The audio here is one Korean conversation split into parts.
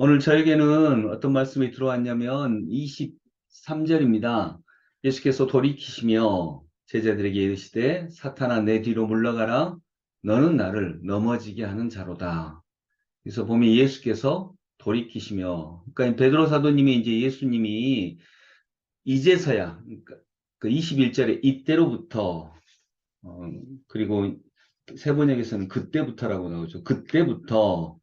오늘 저에게는 어떤 말씀이 들어왔냐면 23절입니다. 예수께서 돌이키시며 제자들에게 이르시되 사탄아 내 뒤로 물러가라 너는 나를 넘어지게 하는 자로다. 그래서 보면 예수께서 돌이키시며 그러니까 베드로 사도님이 이제 예수님이 이제서야 그러니까 그 21절에 이때로부터 어, 그리고 세 번역에서는 그때부터라고 나오죠. 그때부터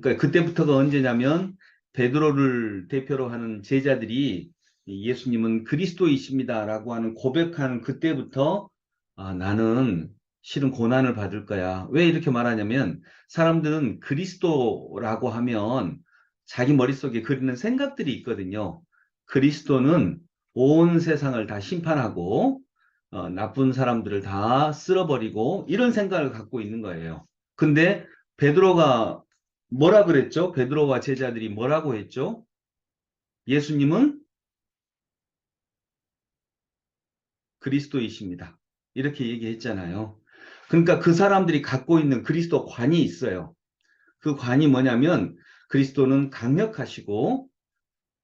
그러니까 그때부터가 언제냐면 베드로를 대표로 하는 제자들이 예수님은 그리스도이십니다라고 하는 고백하는 그때부터 아, 나는 실은 고난을 받을 거야. 왜 이렇게 말하냐면 사람들은 그리스도라고 하면 자기 머릿속에 그리는 생각들이 있거든요. 그리스도는 온 세상을 다 심판하고 어, 나쁜 사람들을 다 쓸어버리고 이런 생각을 갖고 있는 거예요. 근데 베드로가 뭐라 그랬죠? 베드로와 제자들이 뭐라고 했죠? 예수님은 그리스도이십니다. 이렇게 얘기했잖아요. 그러니까 그 사람들이 갖고 있는 그리스도 관이 있어요. 그 관이 뭐냐면 그리스도는 강력하시고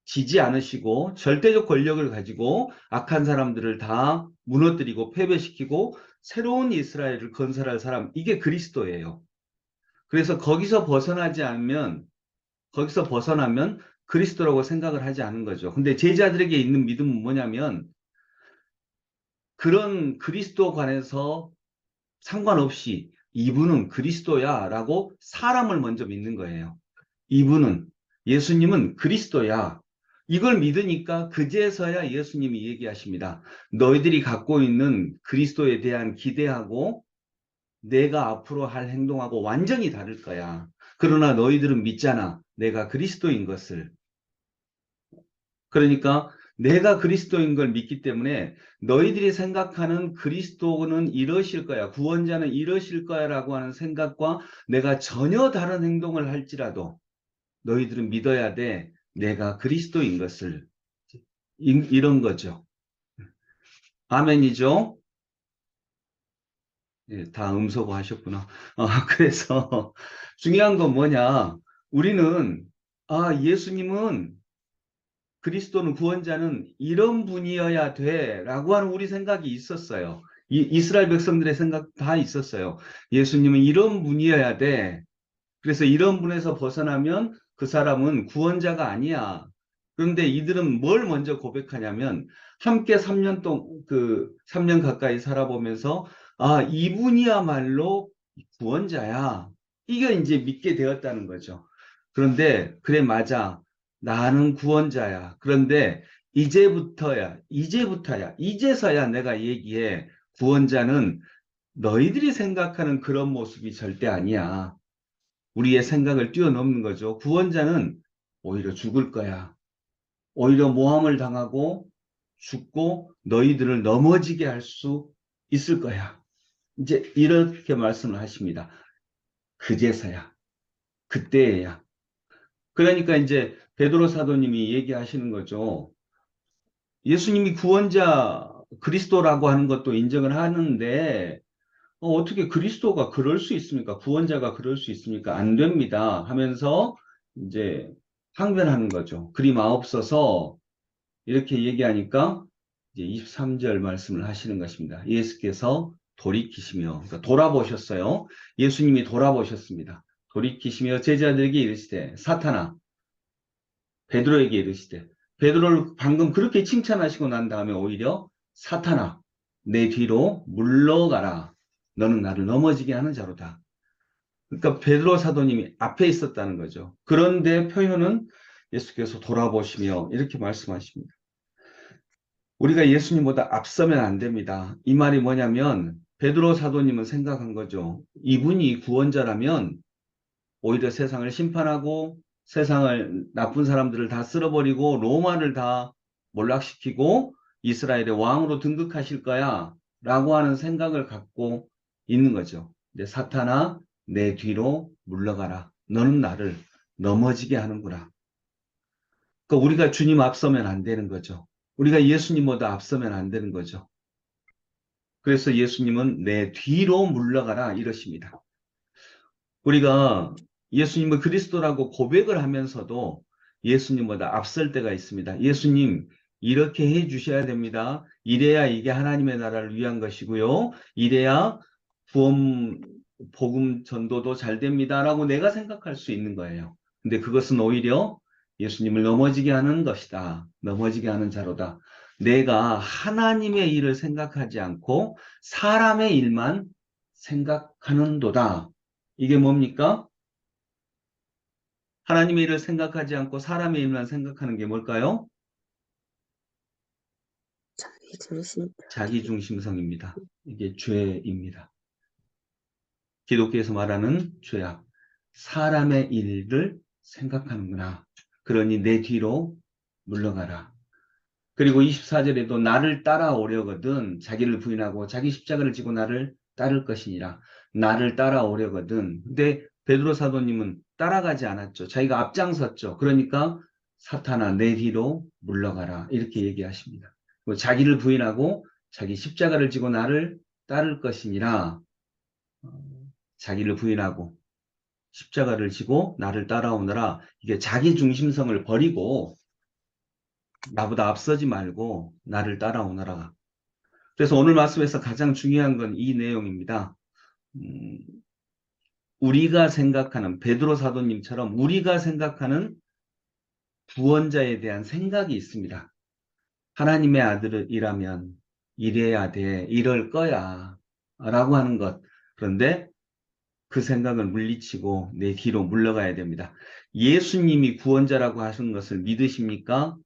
지지 않으시고 절대적 권력을 가지고 악한 사람들을 다 무너뜨리고 패배시키고 새로운 이스라엘을 건설할 사람 이게 그리스도예요. 그래서 거기서 벗어나지 않으면 거기서 벗어나면 그리스도라고 생각을 하지 않은 거죠. 근데 제자들에게 있는 믿음은 뭐냐면 그런 그리스도 관해서 상관없이 이분은 그리스도야 라고 사람을 먼저 믿는 거예요. 이분은 예수님은 그리스도야. 이걸 믿으니까 그제서야 예수님이 얘기하십니다. 너희들이 갖고 있는 그리스도에 대한 기대하고 내가 앞으로 할 행동하고 완전히 다를 거야. 그러나 너희들은 믿잖아. 내가 그리스도인 것을. 그러니까 내가 그리스도인 걸 믿기 때문에 너희들이 생각하는 그리스도는 이러실 거야. 구원자는 이러실 거야 라고 하는 생각과 내가 전혀 다른 행동을 할지라도 너희들은 믿어야 돼. 내가 그리스도인 것을. 이, 이런 거죠. 아멘이죠? 예, 다 음소거 하셨구나. 어, 그래서 중요한 건 뭐냐? 우리는 아 예수님은 그리스도는 구원자는 이런 분이어야 돼 라고 하는 우리 생각이 있었어요. 이, 이스라엘 백성들의 생각 다 있었어요. 예수님은 이런 분이어야 돼. 그래서 이런 분에서 벗어나면 그 사람은 구원자가 아니야. 그런데 이들은 뭘 먼저 고백하냐면 함께 3년 동안 그 3년 가까이 살아보면서 아, 이분이야말로 구원자야. 이게 이제 믿게 되었다는 거죠. 그런데, 그래, 맞아. 나는 구원자야. 그런데, 이제부터야, 이제부터야, 이제서야 내가 얘기해. 구원자는 너희들이 생각하는 그런 모습이 절대 아니야. 우리의 생각을 뛰어넘는 거죠. 구원자는 오히려 죽을 거야. 오히려 모함을 당하고 죽고 너희들을 넘어지게 할 수 있을 거야. 이제 이렇게 말씀을 하십니다. 그제서야, 그때야. 그러니까 이제 베드로 사도님이 얘기하시는 거죠. 예수님이 구원자 그리스도라고 하는 것도 인정을 하는데 어, 떻게 그리스도가 그럴 수 있습니까? 구원자가 그럴 수 있습니까? 안 됩니다. 하면서 이제 항변하는 거죠. 그리 마옵소서 이렇게 얘기하니까 이제 23절 말씀을 하시는 것입니다. 예수께서 돌이키시며 그러니까 돌아보셨어요. 예수님이 돌아보셨습니다. 돌이키시며 제자들에게 이르시되 사탄아 베드로에게 이르시되 베드로를 방금 그렇게 칭찬하시고 난 다음에 오히려 사탄아 내 뒤로 물러가라. 너는 나를 넘어지게 하는 자로다. 그러니까 베드로 사도님이 앞에 있었다는 거죠. 그런데 표현은 예수께서 돌아보시며 이렇게 말씀하십니다. 우리가 예수님보다 앞서면 안 됩니다. 이 말이 뭐냐면 베드로 사도님은 생각한 거죠. 이분이 구원자라면 오히려 세상을 심판하고 세상을 나쁜 사람들을 다 쓸어버리고 로마를 다 몰락시키고 이스라엘의 왕으로 등극하실 거야 라고 하는 생각을 갖고 있는 거죠. 근데 사탄아 내 뒤로 물러가라. 너는 나를 넘어지게 하는구나. 그러니까 우리가 주님 앞서면 안 되는 거죠. 우리가 예수님보다 앞서면 안 되는 거죠. 그래서 예수님은 내 뒤로 물러가라 이러십니다. 우리가 예수님을 그리스도라고 고백을 하면서도 예수님보다 앞설 때가 있습니다. 예수님, 이렇게 해 주셔야 됩니다. 이래야 이게 하나님의 나라를 위한 것이고요. 이래야 구원, 복음 전도도 잘 됩니다. 라고 내가 생각할 수 있는 거예요. 근데 그것은 오히려 예수님을 넘어지게 하는 것이다. 넘어지게 하는 자로다. 내가 하나님의 일을 생각하지 않고 사람의 일만 생각하는도다. 이게 뭡니까? 하나님의 일을 생각하지 않고 사람의 일만 생각하는 게 뭘까요? 자기 중심. 자기 중심성입니다. 이게 죄입니다. 기독교에서 말하는 죄악. 사람의 일을 생각하는구나. 그러니 내 뒤로 물러가라. 그리고 24절에도 나를 따라오려거든 자기를 부인하고 자기 십자가를 지고 나를 따를 것이니라. 나를 따라오려거든. 근데 베드로 사도님은 따라가지 않았죠. 자기가 앞장섰죠. 그러니까 사탄아 내 뒤로 물러가라. 이렇게 얘기하십니다. 자기를 부인하고 자기 십자가를 지고 나를 따를 것이니라. 어, 자기를 부인하고 십자가를 지고 나를 따라오너라. 이게 자기 중심성을 버리고 나보다 앞서지 말고 나를 따라오너라. 그래서 오늘 말씀에서 가장 중요한 건 이 내용입니다. 음, 우리가 생각하는 베드로 사도님처럼 우리가 생각하는 구원자에 대한 생각이 있습니다. 하나님의 아들이라면 이래야 돼, 이럴 거야 라고 하는 것. 그런데 그 생각을 물리치고 내 뒤로 물러가야 됩니다. 예수님이 구원자라고 하신 것을 믿으십니까?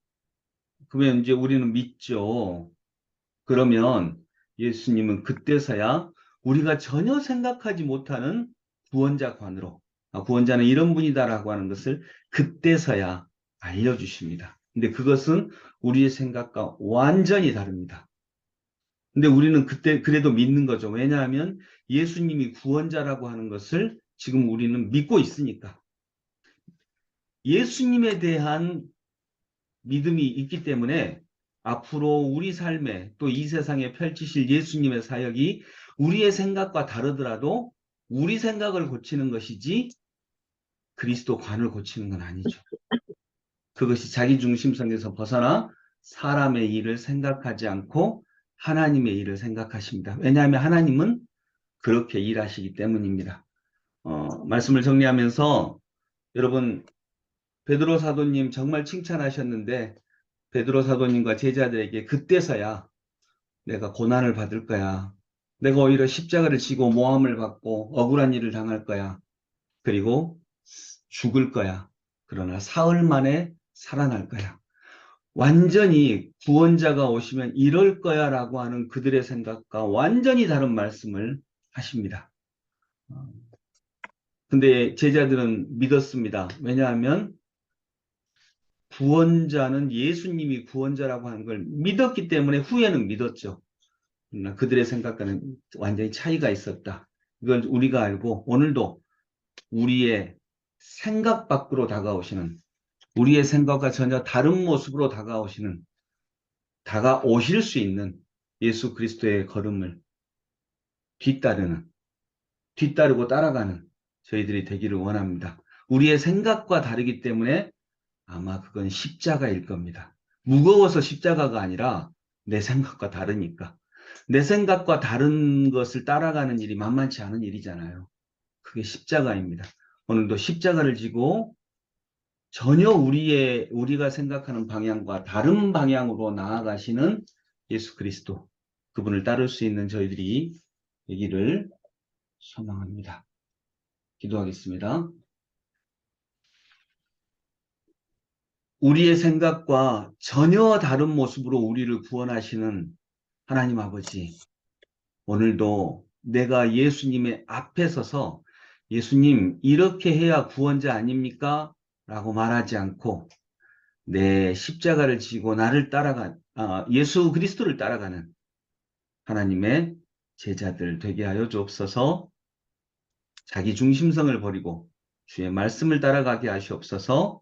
그러면 이제 우리는 믿죠. 그러면 예수님은 그때서야 우리가 전혀 생각하지 못하는 구원자관으로, 아, 구원자는 이런 분이다라고 하는 것을 그때서야 알려주십니다. 근데 그것은 우리의 생각과 완전히 다릅니다. 근데 우리는 그때 그래도 믿는 거죠. 왜냐하면 예수님이 구원자라고 하는 것을 지금 우리는 믿고 있으니까. 예수님에 대한 믿음이 있기 때문에 앞으로 우리 삶에 또 이 세상에 펼치실 예수님의 사역이 우리의 생각과 다르더라도 우리 생각을 고치는 것이지 그리스도 관을 고치는 건 아니죠. 그것이 자기 중심성에서 벗어나 사람의 일을 생각하지 않고 하나님의 일을 생각하십니다. 왜냐하면 하나님은 그렇게 일하시기 때문입니다. 어, 말씀을 정리하면서 여러분 베드로 사도님 정말 칭찬하셨는데 베드로 사도님과 제자들에게 그때서야 내가 고난을 받을 거야. 내가 오히려 십자가를 지고 모함을 받고 억울한 일을 당할 거야. 그리고 죽을 거야. 그러나 사흘 만에 살아날 거야. 완전히 구원자가 오시면 이럴 거야 라고 하는 그들의 생각과 완전히 다른 말씀을 하십니다. 어, 근데 제자들은 믿었습니다. 왜냐하면 구원자는 예수님이 구원자라고 하는 걸 믿었기 때문에 후에는 믿었죠. 그러나 그들의 생각과는 완전히 차이가 있었다. 이걸 우리가 알고 오늘도 우리의 생각 밖으로 다가오시는 우리의 생각과 전혀 다른 모습으로 다가오시는 다가오실 수 있는 예수 그리스도의 걸음을 뒤따르는 뒤따르고 따라가는 저희들이 되기를 원합니다. 우리의 생각과 다르기 때문에 아마 그건 십자가일 겁니다. 무거워서 십자가가 아니라 내 생각과 다르니까. 내 생각과 다른 것을 따라가는 일이 만만치 않은 일이잖아요. 그게 십자가입니다. 오늘도 십자가를 지고 전혀 우리의, 우리가 생각하는 방향과 다른 방향으로 나아가시는 예수 그리스도. 그분을 따를 수 있는 저희들이 되기를 소망합니다. 기도하겠습니다. 우리의 생각과 전혀 다른 모습으로 우리를 구원하시는 하나님 아버지, 오늘도 내가 예수님의 앞에 서서 예수님, 이렇게 해야 구원자 아닙니까? 라고 말하지 않고 내 십자가를 지고 나를 따라가, 아, 예수 그리스도를 따라가는 하나님의 제자들 되게 하여 주옵소서 자기 중심성을 버리고 주의 말씀을 따라가게 하시옵소서